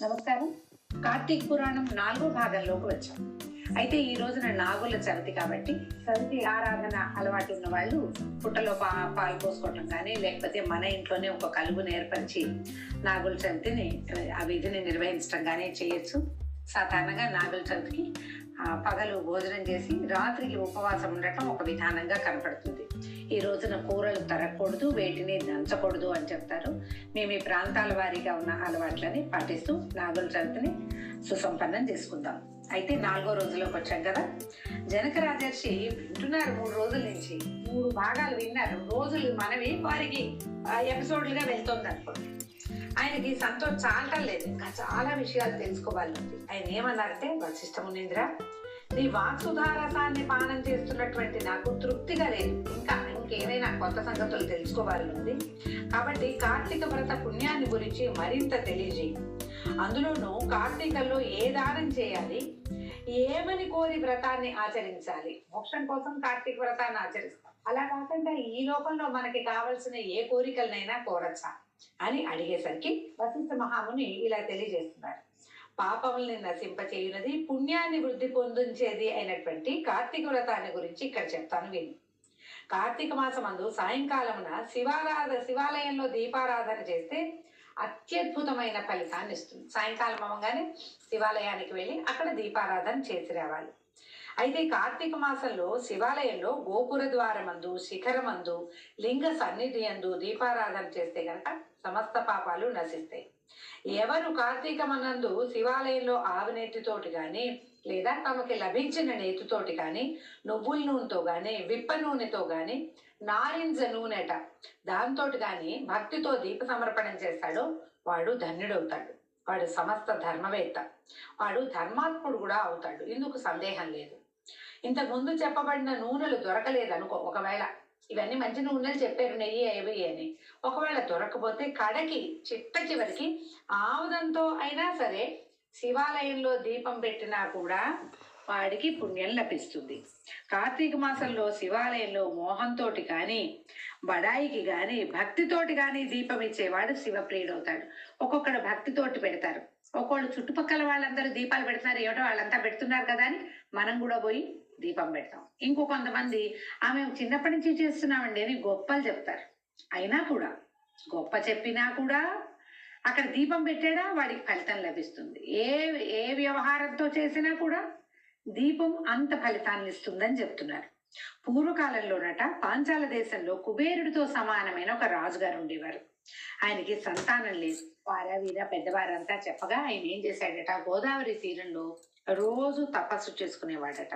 నమస్కారం. కార్తీక్ పురాణం నాలుగో భాగంలోకి వచ్చాం. అయితే ఈ రోజున నాగుల చవితి కాబట్టి చవితి ఆరాధన అలవాటు ఉన్న వాళ్ళు పుట్టలో పా పాలు పోసుకోవటం కానీ లేకపోతే మన ఇంట్లోనే ఒక కలుగును ఏర్పరిచి నాగుల చవితిని ఆ విధిని నిర్వహించడం కానీ చేయొచ్చు. సాధారణంగా నాగుల చవితికి పగలు భోజనం చేసి రాత్రికి ఉపవాసం ఉండటం ఒక విధానంగా కనపడుతుంది. ఈ రోజున కూరలు తరగకూడదు వేటిని దంచకూడదు అని చెప్తారు. మేము ఈ ప్రాంతాల వారీగా ఉన్న అలవాట్లని పాటిస్తూ నాగుల చవితిని సుసంపన్నం చేసుకుందాం. అయితే నాలుగో రోజులోకి వచ్చాం కదా. జనక రాజర్షి వింటున్నారు మూడు రోజుల నుంచి. మూడు భాగాలు విన్నారు. రోజులు మనవి వారికి ఎపిసోడ్లుగా వెళ్తుంది అనుకోండి. ఆయనకి సంతోషం చాలా లేదు. ఇంకా చాలా విషయాలు తెలుసుకోవాలి ఆయన ఏమన్నారంటే వశిష్ఠ మునీంద్ర నీ వాక్సుధారసాన్ని పానం చేస్తున్నటువంటి నాకు తృప్తిగా లేదు. ఇంకా ఇంకేదైనా కొత్త సంగతులు తెలుసుకోవాలి ఉంది కాబట్టి కార్తీక వ్రత పుణ్యాన్ని గురించి మరింత తెలియజేయి. అందులోనూ కార్తీకల్లో ఏ దానం చేయాలి? ఏమని కోరి వ్రతాన్ని ఆచరించాలి? మోక్షం కోసం కార్తీక వ్రతాన్ని ఆచరిస్తాం. అలా కాకుండా ఈ లోకంలో మనకి కావలసిన ఏ కోరికలనైనా కోరచ్చా? అని అడిగేసరికి వశిష్ఠ మహాముని ఇలా తెలియజేస్తున్నారు. పాపముల్ని నశింపచేయునది పుణ్యాన్ని వృద్ధి పొందించేది అయినటువంటి కార్తీక వ్రతాన్ని గురించి ఇక్కడ చెప్తాను విని. కార్తీక మాసమందు సాయంకాలమున శివారాధ శివాలయంలో దీపారాధన చేస్తే అత్యద్భుతమైన ఫలితాన్ని ఇస్తుంది. సాయంకాలం అవ్వగానే శివాలయానికి వెళ్ళి అక్కడ దీపారాధన చేసి రావాలి. అయితే కార్తీక మాసంలో శివాలయంలో గోపుర ద్వారమందు శిఖరమందు లింగ సన్నిధి అందు దీపారాధన చేస్తే గనక సమస్త పాపాలు నశిస్తాయి. ఎవరు కార్తీకమనందు శివాలయంలో ఆవు కానీ లేదా తమకి లభించిన నేతితోటి కానీ నువ్వుల నూనెతో కానీ విప్ప నూనెతో కానీ నారింజ నూనెట దాంతో కానీ భక్తితో దీప సమర్పణం చేస్తాడో వాడు ధన్యుడవుతాడు. వాడు సమస్త ధర్మవేత్త. వాడు ధర్మాత్ముడు కూడా అవుతాడు. ఇందుకు సందేహం లేదు. ఇంతకుముందు చెప్పబడిన నూనెలు దొరకలేదు అనుకో ఒకవేళ ఇవన్నీ మంచి నూనెలు చెప్పారు నెయ్యి అవి అని. ఒకవేళ దొరకపోతే కడకి చిట్ట చివరికి ఆముదంతో అయినా సరే శివాలయంలో దీపం పెట్టినా కూడా వాడికి పుణ్యం లభిస్తుంది. కార్తీక మాసంలో శివాలయంలో మోహంతోటి కానీ బడాయికి కానీ భక్తితోటి కానీ దీపం ఇచ్చేవాడు శివప్రియుడవుతాడు. ఒక్కొక్కడు భక్తితోటి పెడతారు. ఒక్కొక్కళ్ళు చుట్టుపక్కల వాళ్ళందరూ దీపాలు పెడుతున్నారు ఏమిటో వాళ్ళంతా పెడుతున్నారు కదా అని మనం కూడా పోయి దీపం పెడతాం. ఇంకో కొంతమంది ఆమె చిన్నప్పటి నుంచి చేస్తున్నామండి అని గొప్పలు చెప్తారు. అయినా కూడా గొప్ప చెప్పినా కూడా అక్కడ దీపం పెట్టాడా? వాడికి ఫలితం లభిస్తుంది. ఏ ఏ వ్యవహారంతో చేసినా కూడా దీపం అంత ఫలితాన్ని ఇస్తుందని చెప్తున్నారు. పూర్వకాలంలోనట పాంచాల దేశంలో కుబేరుడితో సమానమైన ఒక రాజుగారు ఉండేవారు. ఆయనకి సంతానం లేదు. వారవీర పెద్దవారంతా చెప్పగా ఆయన ఏం చేశాడట? గోదావరి తీరంలో రోజు తపస్సు చేసుకునేవాడట.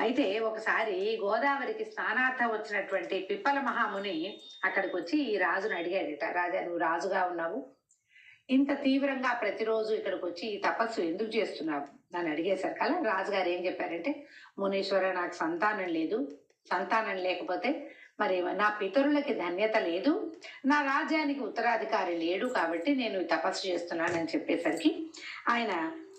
అయితే ఒకసారి గోదావరికి స్నానార్థం వచ్చినటువంటి పిప్పల మహాముని అక్కడికి వచ్చి ఈ రాజును అడిగాడట రాజా నువ్వు రాజుగా ఉన్నావు. ఇంత తీవ్రంగా ప్రతిరోజు ఇక్కడికి వచ్చి ఈ తపస్సు ఎందుకు చేస్తున్నావు? నన్ను అడిగేసరికల్లా రాజుగారు ఏం చెప్పారంటే మునీశ్వర నాకు సంతానం లేదు. సంతానం లేకపోతే మరి నా పితరులకి ధన్యత లేదు. నా రాజ్యానికి ఉత్తరాధికారి లేడు కాబట్టి నేను తపస్సు చేస్తున్నానని చెప్పేసరికి ఆయన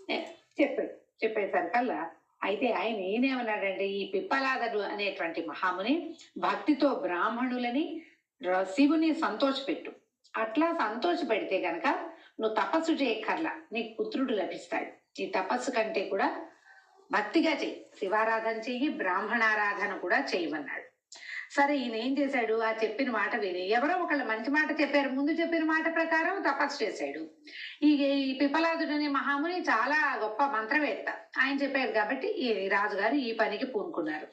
ఏ, చెప్పాడు చెప్పేసరికల్లా అయితే ఆయన ఈయనేమన్నాడంటే ఈ పిప్పలాదరు అనేటువంటి మహాముని భక్తితో బ్రాహ్మణులని ర- శివుని సంతోషపెట్టు. అట్లా సంతోష పెడితే గనక నువ్వు తపస్సు చేయక్కర్లా నీకు పుత్రుడు లభిస్తాడు. ఈ తపస్సు కంటే కూడా భక్తిగా చెయ్యి. శివారాధన చెయ్యి బ్రాహ్మణారాధన కూడా చేయమన్నాడు. సరే ఈయన ఏం చేశాడు? ఆ చెప్పిన మాట విని ఎవరో ఒకళ్ళు మంచి మాట చెప్పారు ముందు చెప్పిన మాట ప్రకారం తపస్సు చేశాడు. ఈ ఈ పిపలాదుడనే మహాముని చాలా గొప్ప మంత్రవేత్త. ఆయన చెప్పారు కాబట్టి ఈ రాజుగారు ఈ పనికి పూనుకున్నారు.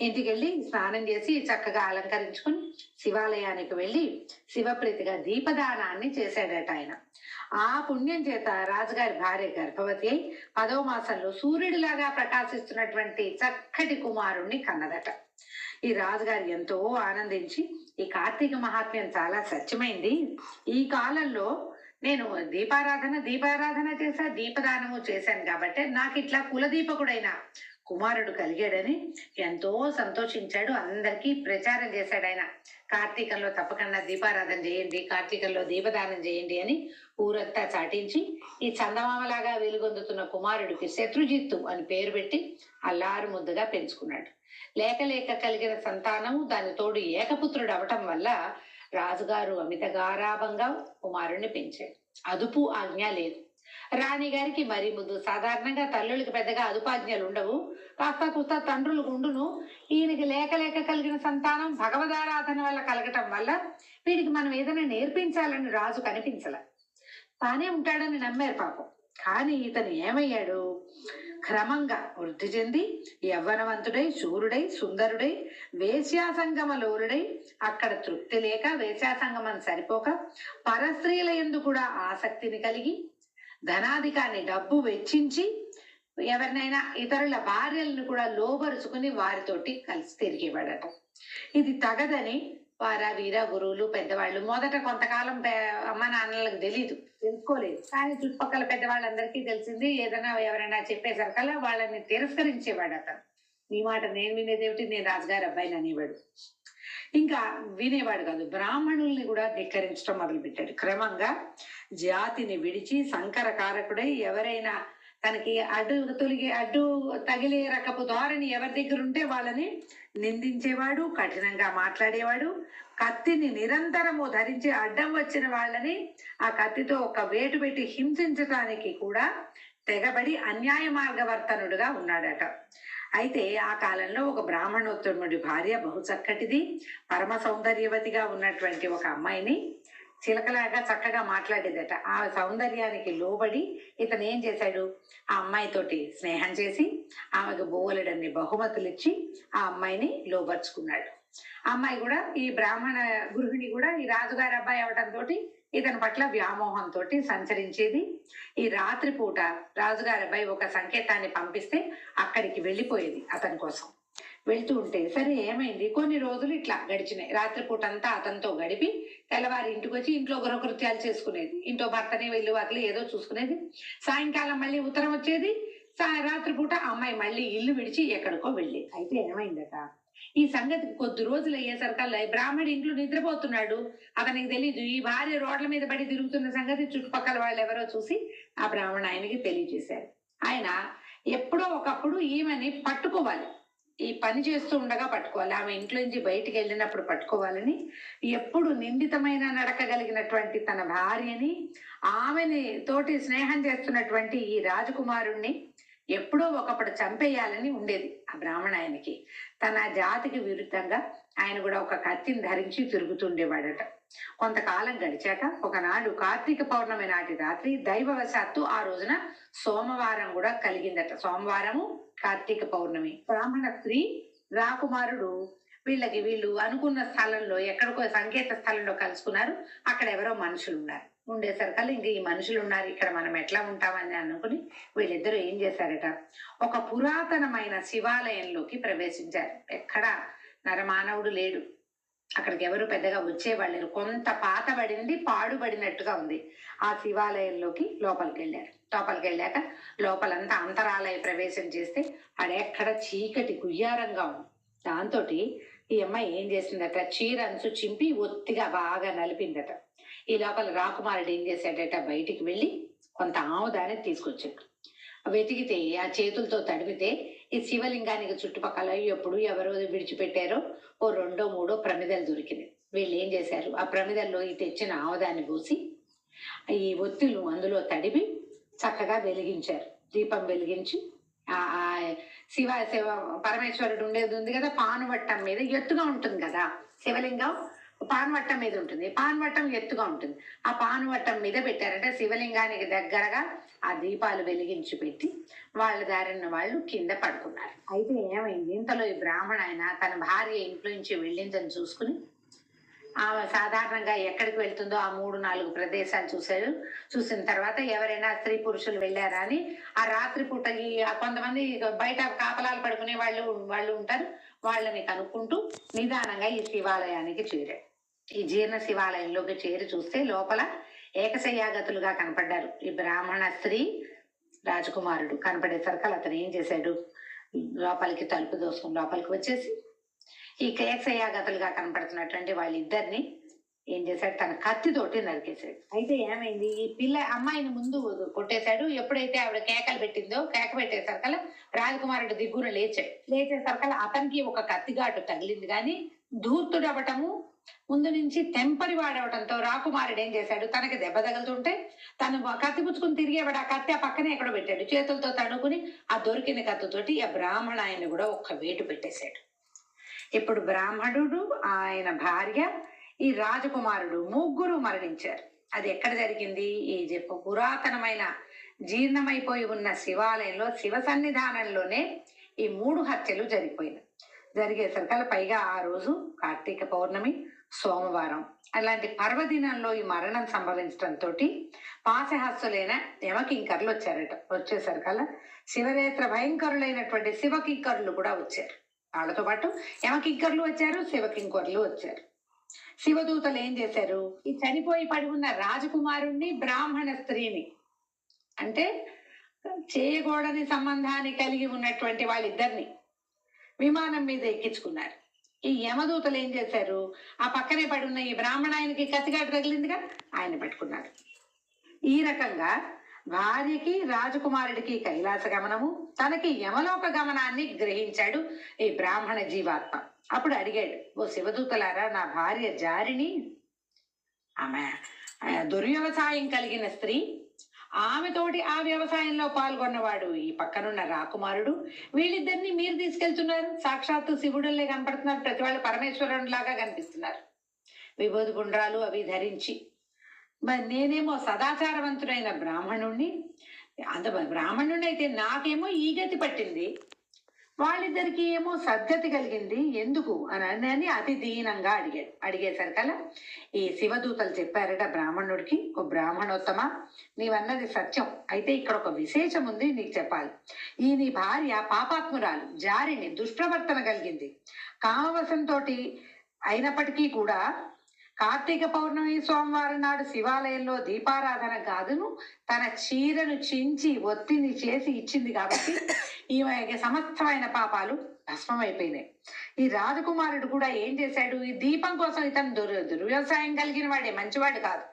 ఇంటికి వెళ్ళి స్నానం చేసి చక్కగా అలంకరించుకుని శివాలయానికి వెళ్ళి శివప్రీతిగా దీపదానాన్ని చేశాడట ఆయన. ఆ పుణ్యం చేత రాజుగారి భార్య గర్భవతి అయి పదవ మాసంలో సూర్యుడిలాగా ప్రకాశిస్తున్నటువంటి చక్కటి కుమారుణ్ణి కన్నదట. ఈ రాజుగారు ఎంతో ఆనందించి ఈ కార్తీక మహాత్మ్యం చాలా సత్యమైంది. ఈ కాలంలో నేను దీపారాధన దీపారాధన చేశా దీపదానము చేశాను కాబట్టి నాకు ఇట్లా కులదీపకుడైన కుమారుడు కలిగాడని ఎంతో సంతోషించాడు. అందరికీ ప్రచారం చేశాడు ఆయన. కార్తీకంలో తప్పకుండా దీపారాధన చేయండి కార్తీకంలో దీపదానం చేయండి అని ఊరంతా చాటించి ఈ చందమామలాగా వెలుగొందుతున్న కుమారుడికి శత్రుజిత్తు అని పేరు పెట్టి అల్లారు ముద్దుగా పెంచుకున్నాడు. లేక లేక కలిగిన సంతానము దాని తోడు ఏకపుత్రుడు అవటం వల్ల రాజుగారు అమిత గారాభంగా కుమారుణ్ణి పెంచాడు అదుపు ఆజ్ఞ లేదు. రాణి గారికి మరి ముందు సాధారణంగా తల్లులకి పెద్దగా అదుపాజ్ఞలు ఉండవు. కాస్త కూస్త తండ్రులకు ఉండును ఈయనకి లేక లేక కలిగిన సంతానం భగవదారాధన వల్ల కలగటం వల్ల వీడికి మనం ఏదైనా నేర్పించాలని రాజు కనిపించలే. తానే ఉంటాడని నమ్మారు పాపం. కానీ ఇతను ఏమయ్యాడు? క్రమంగా వృద్ధి చెంది యవ్వనవంతుడై శూరుడై సుందరుడై వేశ్యాసంగమలోలుడై అక్కడ తృప్తి లేక వేశ్యాసంగమం సరిపోక పరస్త్రీల ఎందు కూడా ఆసక్తిని కలిగి ధనాధికాన్ని డబ్బు వెచ్చించి ఎవరినైనా ఇతరుల భార్యలను కూడా లోబరుచుకుని వారితోటి కలిసి తిరిగేవాడట ఇది తగదని వార వీర గురువులు పెద్దవాళ్ళు. మొదట కొంతకాలం పే- అమ్మ నాన్నలకు తెలియదు తెలుసుకోలేదు. కానీ చుట్టుపక్కల పెద్దవాళ్ళందరికీ తెలిసింది ఏదైనా ఎవరైనా చెప్పేసరికల్లా వాళ్ళని తిరస్కరించేవాడు అతను. నీ మాట నేను వినేదేమిటి నేను రాజుగారి అబ్బాయిని అనేవాడు. ఇంకా వినేవాడు కాదు. బ్రాహ్మణుల్ని కూడా ధిక్కరించడం మొదలుపెట్టాడు. క్రమంగా జాతిని విడిచి సంకర కారకుడై ఎవరైనా తనకి అడ్డు తొలిగి అడ్డు తగిలే రకపు ధోరణి ఎవరి దగ్గర ఉంటే వాళ్ళని నిందించేవాడు కఠినంగా మాట్లాడేవాడు కత్తిని నిరంతరము ధరించి అడ్డం వచ్చిన వాళ్ళని ఆ కత్తితో ఒక వేటు పెట్టి హింసించటానికి కూడా తెగబడి అన్యాయ మార్గవర్తనుడుగా ఉన్నాడట. అయితే ఆ కాలంలో ఒక బ్రాహ్మణోత్తముడి భార్య బహు చక్కటిది పరమ సౌందర్యవతిగా ఉన్నటువంటి ఒక అమ్మాయిని చిలకలాగా చక్కగా మాట్లాడేదట. ఆ సౌందర్యానికి లోబడి ఇతను ఏం చేశాడు? ఆ అమ్మాయితోటి స్నేహం చేసి ఆమెకు బోలెడన్ని బహుమతులు ఇచ్చి ఆ అమ్మాయిని లోబర్చుకున్నాడు. ఆ అమ్మాయి కూడా ఈ బ్రాహ్మణ గృహిణి కూడా ఈ రాజుగారి అబ్బాయి అవడంతో ఇతని పట్ల వ్యామోహంతో సంచరించేది. ఈ రాత్రిపూట రాజుగారి అబ్బాయి ఒక సంకేతాన్ని పంపిస్తే అక్కడికి వెళ్ళిపోయేది అతని కోసం. వెళ్తూ ఉంటే సరే ఏమైంది? కొన్ని రోజులు ఇట్లా గడిచినాయి. రాత్రిపూట అంతా అతనితో గడిపి తెల్లవారి ఇంటికి వచ్చి ఇంట్లో గృహకృత్యాలు చేసుకునేది. ఇంట్లో భర్తనే వెళ్ళి వాకిలి ఏదో చూసుకునేది. సాయంకాలం మళ్ళీ ఉత్తరం వచ్చేది. రాత్రిపూట అమ్మాయి మళ్ళీ ఇల్లు విడిచి ఎక్కడికో వెళ్ళి. అయితే ఏమైందట? ఈ సంగతి కొద్ది రోజులు అయ్యేసరికల్లా బ్రాహ్మడి ఇంట్లో నిద్రపోతున్నాడు. అతనికి తెలీదు. ఈ భార్య రోడ్ల మీద పడి తిరుగుతున్న సంగతి చుట్టుపక్కల వాళ్ళు ఎవరో చూసి ఆ బ్రాహ్మణ ఆయనకి తెలియజేశారు. ఆయన ఎప్పుడో ఒకప్పుడు ఈమెని పట్టుకోవాలి. ఈ పని చేస్తూ ఉండగా పట్టుకోవాలి. ఆమె ఇంట్లో నుంచి బయటికి వెళ్ళినప్పుడు పట్టుకోవాలని ఎప్పుడు నిందితమైన నడక కలిగినటువంటి తన భార్యని ఆమెని తోటి స్నేహం చేస్తున్నటువంటి ఈ రాజకుమారుణ్ణి ఎప్పుడో ఒకప్పుడు చంపేయాలని ఉండేది ఆ బ్రాహ్మణ ఆయనకి. తన జాతికి విరుద్ధంగా ఆయన కూడా ఒక కత్తిని ధరించి తిరుగుతుండేవాడట. కొంతకాలం గడిచాక ఒకనాడు కార్తీక పౌర్ణమి నాటి రాత్రి దైవవశాత్తు ఆ రోజున సోమవారం కూడా కలిగిందట. సోమవారము కార్తీక పౌర్ణమి. బ్రాహ్మణ స్త్రీ రాకుమారుడు వీళ్ళకి వీళ్ళు అనుకున్న స్థలంలో ఎక్కడికో సంకేత స్థలంలో కలుసుకున్నారు. అక్కడ ఎవరో మనుషులు ఉన్నారు. ఉండేసరికల్లా ఇంక ఈ మనుషులు ఉన్నారు. ఇక్కడ మనం ఎట్లా ఉంటామని అనుకుని వీళ్ళిద్దరూ ఏం చేశారట? ఒక పురాతనమైన శివాలయంలోకి ప్రవేశించారు. ఎక్కడ నరమానవుడు లేడు. అక్కడికి ఎవరు పెద్దగా వచ్చేవాళ్ళు లేరు. కొంత పాతబడింది పాడుబడినట్టుగా ఉంది. ఆ శివాలయంలోకి లోపలికి వెళ్ళారు లోపలికి వెళ్ళాక లోపలంతా అంతరాలయ ప్రవేశం చేస్తే అడెక్కడ చీకటి గుయ్యారంగా ఉంది. దాంతో ఈ అమ్మాయి ఏం చేసిందట? చీర అంచు చింపి ఒత్తిగా బాగా నలిపిందట. ఈ లోపల రాకుమారుడు ఏం చేశాడట? బయటికి వెళ్ళి కొంత ఆముదాన్ని తీసుకొచ్చాడు. వెతికితే ఆ చేతులతో తడిపితే ఈ శివలింగానికి చుట్టుపక్కల ఎప్పుడు ఎవరు విడిచిపెట్టారో ఓ రెండో మూడో ప్రమిదలు దొరికినాయి. వీళ్ళు ఏం చేశారు? ఆ ప్రమిదల్లో ఈ తెచ్చిన ఆముదాన్ని పోసి ఈ ఒత్తులు అందులో తడిపి చక్కగా వెలిగించారు. దీపం వెలిగించి ఆ శివ శివ పరమేశ్వరుడు ఉండేది ఉంది కదా పానువట్టం మీద ఎత్తుగా ఉంటుంది కదా శివలింగం పానువట్టం మీద ఉంటుంది. పానువట్టం ఎత్తుగా ఉంటుంది. ఆ పానువట్టం మీద పెట్టారంటే శివలింగానికి దగ్గరగా ఆ దీపాలు వెలిగించి పెట్టి వాళ్ళ దారిన వాళ్ళు కింద పడుకున్నారు. అయితే ఏమైంది? ఇంతలో ఈ బ్రాహ్మణ ఆయన తన భార్య ఇంట్లో నుంచి వెళ్ళిందని చూసుకుని ఆమె సాధారణంగా ఎక్కడికి వెళ్తుందో ఆ మూడు నాలుగు ప్రదేశాలు చూశారు. చూసిన తర్వాత ఎవరైనా స్త్రీ పురుషులు వెళ్ళారా అని ఆ రాత్రి పూట ఈ కొంతమంది బయట కాపలాలు పడుకునే వాళ్ళు వాళ్ళు ఉంటారు. వాళ్ళని కనుక్కుంటూ నిదానంగా ఈ శివాలయానికి చేరాడు ఈ జీర్ణ శివాలయంలోకి చేరి చూస్తే లోపల ఏకశయ్యాగతులుగా కనపడ్డారు. ఈ బ్రాహ్మణ స్త్రీ రాజకుమారుడు కనపడేసరికి అతను ఏం చేశాడు? లోపలికి తలుపు దోసుకుని లోపలికి వచ్చేసి ఈ కేకసయ్యాగతులుగా కనపడుతున్నటువంటి వాళ్ళిద్దరిని ఏం చేశాడు? తన కత్తితోటి నరికేశాడు. అయితే ఏమైంది? ఈ పిల్ల అమ్మాయిని ముందు కొట్టేశాడు. ఎప్పుడైతే ఆవిడ కేకలు పెట్టిందో కేక పెట్టేసరికల్లా రాజకుమారుడు దిగ్గున లేచాడు. లేచేసరికల్లా అతనికి ఒక కత్తిగాటు తగిలింది. కానీ ధూర్తుడు ముందు నుంచి తెంపరి వాడవటంతో రాకుమారుడు ఏం చేశాడు? తనకి దెబ్బ తగులుతుంటే తను కత్తి పుచ్చుకుని తిరిగేవాడు ఆ కత్తి ఆ పక్కనే ఎక్కడో పెట్టాడు. చేతులతో తడుకుని ఆ దొరికిన కత్తితోటి ఆ బ్రాహ్మణ ఆయన కూడా ఒక్క వేటు పెట్టేశాడు. ఇప్పుడు బ్రాహ్మణుడు ఆయన భార్య ఈ రాజకుమారుడు ముగ్గురు మరణించారు. అది ఎక్కడ జరిగింది? ఈ చెప్పు పురాతనమైన జీర్ణమైపోయి ఉన్న శివాలయంలో శివ సన్నిధానంలోనే ఈ మూడు హత్యలు జరిగిపోయినాయి. జరిగేసరికల్లా పైగా ఆ రోజు కార్తీక పౌర్ణమి సోమవారం. అలాంటి పర్వదినంలో ఈ మరణం సంభవించడంతో పాశహస్తులైన యమకింకర్లు వచ్చారట. వచ్చేసరికల్లా శివరేత్ర భయంకరులైనటువంటి శివకింకరులు కూడా వచ్చారు. వాళ్ళతో పాటు యమకింకర్లు వచ్చారు శివకింకర్లు వచ్చారు. శివదూతలు ఏం చేశారు? ఈ చనిపోయి పడి ఉన్న రాజకుమారుణ్ణి బ్రాహ్మణ స్త్రీని అంటే చేయకూడని సంబంధాన్ని కలిగి ఉన్నటువంటి వాళ్ళిద్దరిని విమానం మీద ఎక్కించుకున్నారు. ఈ యమదూతలు ఏం చేశారు? ఆ పక్కనే పడి ఉన్న ఈ బ్రాహ్మణ ఆయనకి కత్తిగాటు తగిలిందిగా ఆయన పట్టుకున్నాడు. ఈ రకంగా భార్యకి రాజకుమారుడికి కైలాస గమనము తనకి యమలోక గమనాన్ని గ్రహించాడు ఈ బ్రాహ్మణ జీవాత్మ. అప్పుడు అడిగాడు ఓ శివదూతలారా నా భార్య జారిని ఆమె దుర్వ్యవసాయం కలిగిన స్త్రీ ఆమెతోటి ఆ వ్యవసాయంలో పాల్గొన్నవాడు ఈ పక్కనున్న రాకుమారుడు. వీళ్ళిద్దరిని మీరు తీసుకెళ్తున్నారు. సాక్షాత్తు శివుడులే కనపడుతున్నారు. ప్రతి వాళ్ళు పరమేశ్వరుడు లాగా కనిపిస్తున్నారు. విభూతి గుండ్రాలు అవి ధరించి. మరి నేనేమో సదాచారవంతుడైన బ్రాహ్మణుణ్ణి? అంత బ్రాహ్మణుడిని అయితే నాకేమో ఈ గతి పట్టింది. వాళ్ళిద్దరికి ఏమో సద్గతి కలిగింది. ఎందుకు? అని అని అతి దీనంగా అడిగాడు. అడిగేసరికల్లా ఈ శివదూతలు చెప్పారట బ్రాహ్మణుడికి ఓ బ్రాహ్మణోత్తమ నీవన్నది సత్యం. అయితే ఇక్కడ ఒక విశేషం ఉంది నీకు చెప్పాలి. ఈ నీ భార్య పాపాత్మురాలు జారిని దుష్ప్రవర్తన కలిగింది. కామవశంతో అయినప్పటికీ కూడా కార్తీక పౌర్ణమి సోమవారం నాడు శివాలయంలో దీపారాధన కాదును తన చీరను చించి ఒత్తిని చేసి ఇచ్చింది కాబట్టి ఈమె సమస్తమైన పాపాలు భస్మమైపోయినాయి ఈ రాజకుమారుడు కూడా ఏం చేశాడు? ఈ దీపం కోసం ఇతను దుర్ దుర్వ్యవసాయం కలిగిన వాడే మంచివాడు కాదు.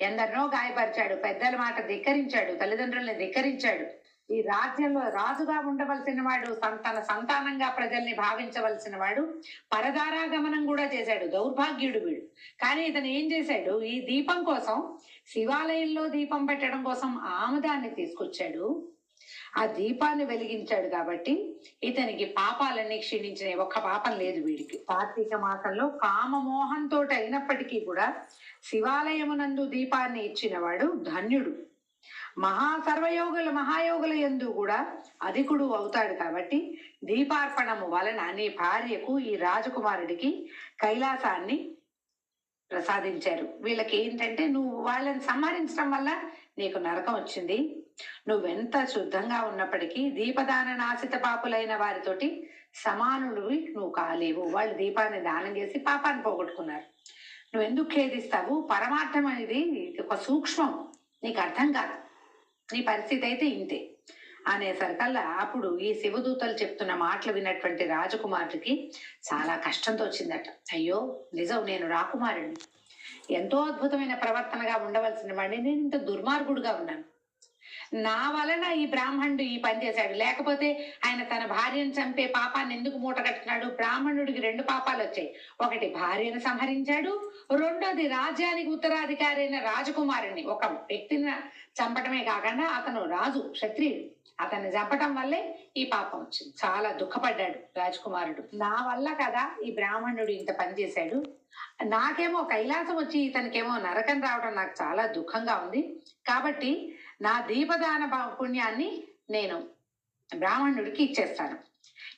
ఎందరినో గాయపరిచాడు పెద్దల మాట ధిక్కరించాడు తల్లిదండ్రుల్ని ధిక్కరించాడు. ఈ రాజ్యంలో రాజుగా ఉండవలసిన వాడు తన సంతానంగా ప్రజల్ని భావించవలసిన వాడు పరదారాగమనం కూడా చేశాడు దౌర్భాగ్యుడు వీడు. కానీ ఇతను ఏం చేశాడు? ఈ దీపం కోసం శివాలయంలో దీపం పెట్టడం కోసం ఆముదాన్ని తీసుకొచ్చాడు. ఆ దీపాన్ని వెలిగించాడు కాబట్టి ఇతనికి పాపాలన్నీ క్షీణించినాయి ఒక్క పాపం లేదు వీడికి. కార్తీక మాసంలో కామమోహంతో అయినప్పటికీ కూడా శివాలయమునందు దీపాన్ని ఇచ్చినవాడు ధన్యుడు. మహా సర్వయోగుల మహాయోగుల ఎందు కూడా అధికుడు అవుతాడు కాబట్టి దీపార్పణము వలన నీ భార్యకు ఈ రాజకుమారుడికి కైలాసాన్ని ప్రసాదించారు. వీళ్ళకి ఏంటంటే నువ్వు వాళ్ళని సంహరించడం వల్ల నీకు నరకం వచ్చింది. నువ్వెంత శుద్ధంగా ఉన్నప్పటికీ దీపదాన నాశిత పాపులైన వారితోటి సమానుడివి నువ్వు కాలేవు. వాళ్ళు దీపాన్ని దానం చేసి పాపాన్ని పోగొట్టుకున్నారు. నువ్వు ఎందుకు ఖేదిస్తావు? పరమార్థం అనేది ఒక సూక్ష్మం. నీకు అర్థం కాదు. నీ పరిస్థితి అయితే ఇంతే. అనేసరికల్లా అప్పుడు ఈ శివదూతలు చెప్తున్న మాటలు విన్నటువంటి రాజకుమారుడికి చాలా కష్టంతో వచ్చిందట. అయ్యో నిజం నేను రాకుమారుడిని. ఎంతో అద్భుతమైన ప్రవర్తనగా ఉండవలసిన వాడిని నేను ఇంత దుర్మార్గుడుగా ఉన్నాను. నా వలన ఈ బ్రాహ్మణుడు ఈ పని చేశాడు. లేకపోతే ఆయన తన భార్యను చంపే పాపాన్ని ఎందుకు మూట కట్టుకున్నాడు బ్రాహ్మణుడికి రెండు పాపాలు వచ్చాయి. ఒకటి భార్యను సంహరించాడు. రెండోది రాజ్యానికి ఉత్తరాధికారి అయిన రాజకుమారుని ఒక వ్యక్తిని చంపటమే కాకుండా అతను రాజు క్షత్రియుడు. అతన్ని చంపటం వల్లే ఈ పాపం వచ్చింది. చాలా దుఃఖపడ్డాడు రాజకుమారుడు. నా వల్ల కదా ఈ బ్రాహ్మణుడు ఇంత పని చేశాడు? నాకేమో కైలాసం వచ్చి ఇతనికేమో నరకం రావడం నాకు చాలా దుఃఖంగా ఉంది. కాబట్టి నా దీపదాన పుణ్యాన్ని నేను బ్రాహ్మణుడికి ఇచ్చేస్తాను.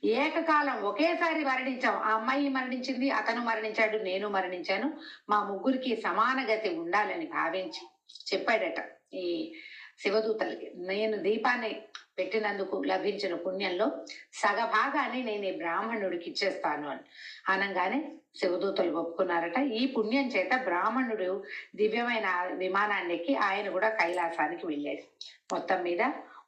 ఏకకాలం ఒకేసారి మరణించాం. ఆ అమ్మాయి మరణించింది అతను మరణించాడు నేను మరణించాను. మా ముగ్గురికి సమాన గతి ఉండాలని భావించి చెప్పాడట ఈ శివదూతలకి. నేను దీపాన్ని పెట్టినందుకు లభించిన పుణ్యంలో సగభాగాన్ని నేను ఈ బ్రాహ్మణుడికి ఇచ్చేస్తాను అని. అనగానే శివదూతలు ఒప్పుకున్నారట. ఈ పుణ్యం చేత బ్రాహ్మణుడు దివ్యమైన విమానాన్ని ఎక్కి ఆయన కూడా కైలాసానికి వెళ్ళాడు. మొత్తం మీద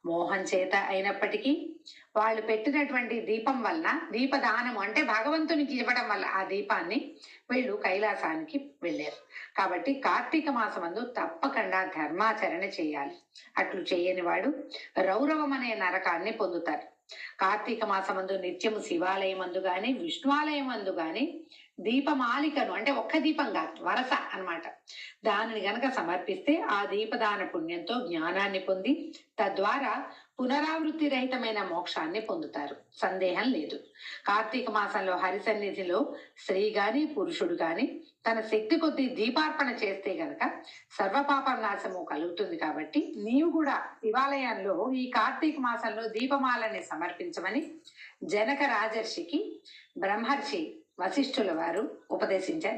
మోహం చేత అయినప్పటికీ వాళ్ళు పెట్టినటువంటి దీపం వల్ల దీపదానం అంటే భగవంతునికి ఇవ్వడం వల్ల ఆ దీపాన్ని వీళ్ళు కైలాసానికి వెళ్ళారు. కాబట్టి కార్తీక మాసమందు తప్పకుండా ధర్మాచరణ చేయాలి. అట్లు చేయని వాడు రౌరవం అనే నరకాన్ని పొందుతారు. కార్తీక మాసమందు నిత్యము శివాలయం అందుగాని విష్ణువాలయం అందుగాని దీపమాలికను అంటే ఒక్క దీపం కాదు వరస అన్నమాట. దానిని గనక సమర్పిస్తే ఆ దీపదాన పుణ్యంతో జ్ఞానాన్ని పొంది తద్వారా పునరావృత్తి రహితమైన మోక్షాన్ని పొందుతారు. సందేహం లేదు. కార్తీక మాసంలో హరిసన్నిధిలో స్త్రీ గాని పురుషుడు గాని తన శక్తి కొద్దీ దీపార్పణ చేస్తే గనక సర్వపాప నాశము కలుగుతుంది కాబట్టి నీవు కూడా శివాలయంలో ఈ కార్తీక మాసంలో దీపమాలని సమర్పించమని జనక రాజర్షికి బ్రహ్మర్షి వశిష్ఠుల వారు ఉపదేశించారు.